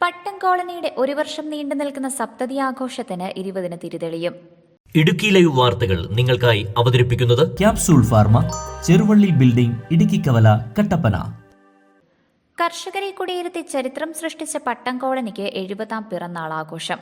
പട്ടം കോളനിയുടെ ഒരു വർഷം നീണ്ടു നിൽക്കുന്ന സപ്തതി ആഘോഷത്തിന് ഇരുപതിന് തിരിതെളിയും. ഇടുക്കി ലൈവ് വാർത്തകൾ നിങ്ങൾക്കായി അവതരിപ്പിക്കുന്നത് capsule pharma Cheruvally building Idukki Kavala Kattappana. കർഷകരെ കുടിയിരുത്തി ചരിത്രം സൃഷ്ടിച്ച പട്ടം കോളനിക്ക് എഴുപതാം പിറന്നാൾ ആഘോഷം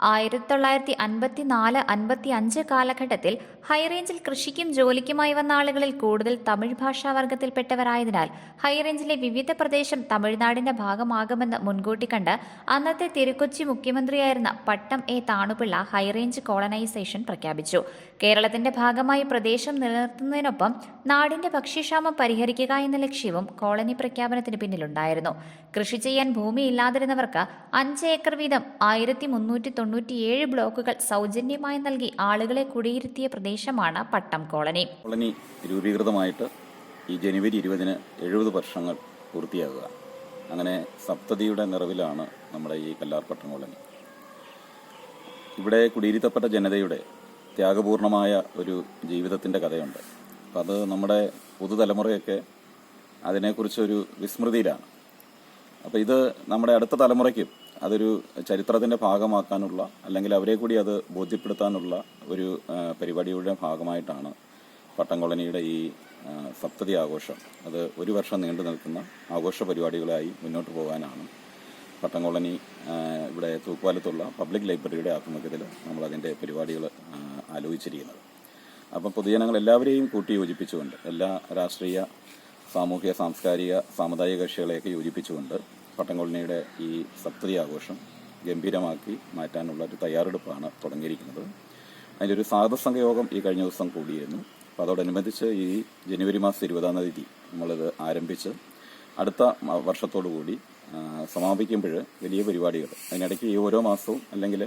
ആയിരത്തി തൊള്ളായിരത്തി അൻപത്തി നാല് അൻപത്തി അഞ്ച് കാലഘട്ടത്തിൽ ഹൈറേഞ്ചിൽ കൃഷിക്കും ജോലിക്കുമായി വന്ന ആളുകളിൽ കൂടുതൽ തമിഴ് ഭാഷാ വർഗത്തിൽപ്പെട്ടവരായതിനാൽ ഹൈറേഞ്ചിലെ വിവിധ പ്രദേശം തമിഴ്നാടിന്റെ ഭാഗമാകുമെന്ന് മുൻകൂട്ടി കണ്ട് അന്നത്തെ തിരുക്കൊച്ചി മുഖ്യമന്ത്രിയായിരുന്ന Pattom A Thanu Pillai high range colonisation പ്രഖ്യാപിച്ചു. കേരളത്തിന്റെ ഭാഗമായി പ്രദേശം നിലനിർത്തുന്നതിനൊപ്പം നാടിന്റെ ഭക്ഷ്യക്ഷാമം പരിഹരിക്കുക എന്ന ലക്ഷ്യവും കോളനി പ്രഖ്യാപനത്തിന് പിന്നിലുണ്ടായിരുന്നു. കൃഷി ചെയ്യാൻ ഭൂമിയില്ലാതിരുന്നവർക്ക് അഞ്ച് ഏക്കർ വീതം ആയിരത്തി മുന്നൂറ്റി തൊണ്ണൂറ്റിയേഴ് ബ്ലോക്കുകൾ സൗജന്യമായി നൽകി ആളുകളെ കുടിയിരുത്തിയ പ്രദേശമാണ് പട്ടം കോളനി. കോളനി രൂപീകൃതമായിട്ട് ഈ ജനുവരി ഇരുപതിന് എഴുപത് വർഷങ്ങൾ പൂർത്തിയാകുക. അങ്ങനെ സപ്തതിയുടെ നിറവിലാണ് നമ്മുടെ ഈ കല്ലാർപട്ടം കോളനി. ഇവിടെ കുടിയിരുത്തപ്പെട്ട ജനതയുടെ ത്യാഗപൂർണമായ ഒരു ജീവിതത്തിന്റെ കഥയുണ്ട്. അപ്പം അത് നമ്മുടെ പുതുതലമുറയൊക്കെ അതിനെക്കുറിച്ചൊരു വിസ്മൃതിയിലാണ്. അപ്പോൾ ഇത് നമ്മുടെ അടുത്ത തലമുറയ്ക്കും അതൊരു ചരിത്രത്തിന്റെ ഭാഗമാക്കാനുള്ള അല്ലെങ്കിൽ അവരെ കൂടി അത് ബോധ്യപ്പെടുത്താനുള്ള ഒരു പരിപാടിയുടെ ഭാഗമായിട്ടാണ് പട്ടംകൊളനിയുടെ ഈ സപ്തതി ആഘോഷം. അത് ഒരു വർഷം നീണ്ടു നിൽക്കുന്ന ആഘോഷ പരിപാടികളായി മുന്നോട്ട് പോകാനാണ് പട്ടംകൊളനി ഇവിടെ തൂക്കുവാലത്തുള്ള പബ്ലിക് ലൈബ്രറിയുടെ ആഭിമുഖ്യത്തിൽ നമ്മളതിന്റെ പരിപാടികൾ ആ, ആലോചിച്ചിരിക്കുന്നത്. അപ്പം പൊതുജനങ്ങൾ എല്ലാവരെയും കൂട്ടി യോജിപ്പിച്ചുകൊണ്ട് എല്ലാ രാഷ്ട്രീയ സാമൂഹിക സാംസ്കാരിക സാമുദായിക കക്ഷികളെയൊക്കെ യോജിപ്പിച്ചുകൊണ്ട് പട്ടംകൊളനിയുടെ ഈ സപ്തതി ആഘോഷം ഗംഭീരമാക്കി മാറ്റാനുള്ള ഒരു തയ്യാറെടുപ്പാണ് തുടങ്ങിയിരിക്കുന്നത്. അതിന്റെ ഒരു സാധസംഘ യോഗം ഈ കഴിഞ്ഞ ദിവസം കൂടിയിരുന്നു. അപ്പോൾ അതോടനുബന്ധിച്ച് ഈ ജനുവരി മാസം ഇരുപതാം തീയതി നമ്മളിത് ആരംഭിച്ച് അടുത്ത വർഷത്തോടു കൂടി സമാപിക്കുമ്പോൾ വലിയ പരിപാടികൾ. അതിനിടയ്ക്ക് ഈ ഓരോ മാസവും അല്ലെങ്കിൽ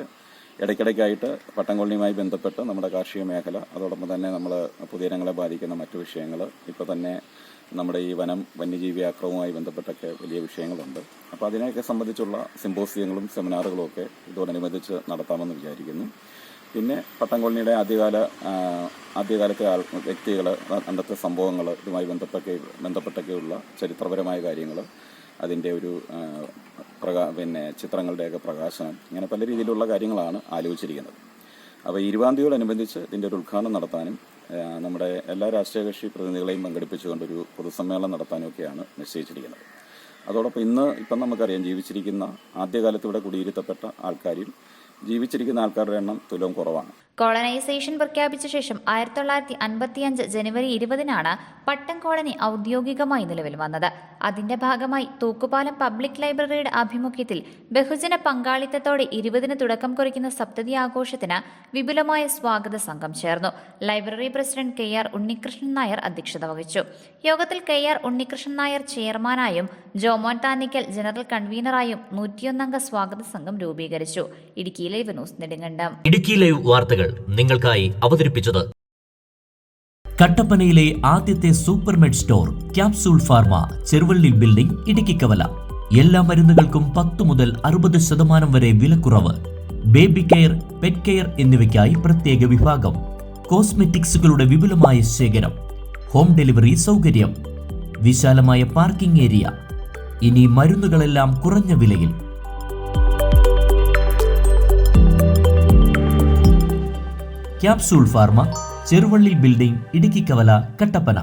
ഇടയ്ക്കിടയ്ക്കായിട്ട് പട്ടംകൊള്ളിയുമായി ബന്ധപ്പെട്ട് നമ്മുടെ കാർഷിക മേഖല അതോടൊപ്പം തന്നെ നമ്മൾ പൊതുജനങ്ങളെ ബാധിക്കുന്ന മറ്റു വിഷയങ്ങൾ ഇപ്പോൾ തന്നെ നമ്മുടെ ഈ വനം വന്യജീവി ആക്രമവുമായി ബന്ധപ്പെട്ടൊക്കെ വലിയ വിഷയങ്ങളുണ്ട്. അപ്പോൾ അതിനെയൊക്കെ സംബന്ധിച്ചുള്ള സിമ്പോസിയങ്ങളും സെമിനാറുകളും ഒക്കെ ഇതോടനുബന്ധിച്ച് നടത്താമെന്ന് വിചാരിക്കുന്നു. പിന്നെ പട്ടംകൊള്ളിയുടെ ആദ്യകാല ആദ്യകാലത്തെ വ്യക്തികൾ അന്നത്തെ സംഭവങ്ങൾ ഇതുമായി ബന്ധപ്പെട്ടൊക്കെ ബന്ധപ്പെട്ടൊക്കെയുള്ള ചരിത്രപരമായ കാര്യങ്ങൾ അതിന്റെ ഒരു പ്രകാ പിന്നെ ചിത്രങ്ങളുടെയൊക്കെ പ്രകാശനം ഇങ്ങനെ പല രീതിയിലുള്ള കാര്യങ്ങളാണ് ആലോചിച്ചിരിക്കുന്നത്. അപ്പോൾ ഇരുപതാം ഇതിന്റെ ഒരു ഉദ്ഘാടനം നടത്താനും നമ്മുടെ എല്ലാ രാഷ്ട്രീയ കക്ഷി പ്രതിനിധികളെയും പങ്കെടുപ്പിച്ചുകൊണ്ടൊരു പൊതുസമ്മേളനം നടത്താനും ഒക്കെയാണ് നിശ്ചയിച്ചിരിക്കുന്നത്. അതോടൊപ്പം ഇന്ന് ഇപ്പം നമുക്കറിയാം ജീവിച്ചിരിക്കുന്ന ആദ്യകാലത്ത് ഇവിടെ കുടിയിരുത്തപ്പെട്ട ആൾക്കാരിൽ ജീവിച്ചിരിക്കുന്ന ആൾക്കാരുടെ എണ്ണം തുലവും കുറവാണ്. കോളനൈസേഷൻ പ്രഖ്യാപിച്ച ശേഷം ആയിരത്തി തൊള്ളായിരത്തി അൻപത്തിയഞ്ച് ജനുവരി ഇരുപതിനാണ് പട്ടം കോളനി ഔദ്യോഗികമായി നിലവിൽ വന്നത്. അതിന്റെ ഭാഗമായി തൂക്കുപാലം പബ്ലിക് ലൈബ്രറിയുടെ ആഭിമുഖ്യത്തിൽ ബഹുജന പങ്കാളിത്തത്തോടെ ഇരുപതിന് തുടക്കം കുറിക്കുന്ന സപ്തതി ആഘോഷത്തിന് വിപുലമായ സ്വാഗത സംഘം ചേർന്നു. Library president K R Unnikrishnan Nair അധ്യക്ഷത വഹിച്ചു. യോഗത്തിൽ കെ ആർ ഉണ്ണികൃഷ്ണൻ നായർ ചെയർമാനായും ജോമോൻ താന്നിക്കൽ ജനറൽ കൺവീനറായും നൂറ്റിയൊന്നംഗ സ്വാഗത സംഘം രൂപീകരിച്ചു. Idukki live news Nedumkandam. Idukki live നിങ്ങൾക്കായി അവതരിപ്പിച്ചത്. കട്ടപ്പനയിലെ ആദ്യത്തെ Supermed store capsule pharma Cheruvally building Idukkikkavala എല്ലാ മരുന്നുകൾക്കും പത്ത് മുതൽ അറുപത് ശതമാനം വരെ വിലക്കുറവ്. ബേബി കെയർ പെറ്റ് കെയർ എന്നിവയ്ക്കായി പ്രത്യേക വിഭാഗം. കോസ്മെറ്റിക്സുകളുടെ വിപുലമായ ശേഖരം. ഹോം ഡെലിവറി സൗകര്യം. വിശാലമായ പാർക്കിംഗ് ഏരിയ. ഇനി മരുന്നുകളെല്ലാം കുറഞ്ഞ വിലയിൽ. Capsule pharma Cheruvally building Idukkikkavala Kattappana.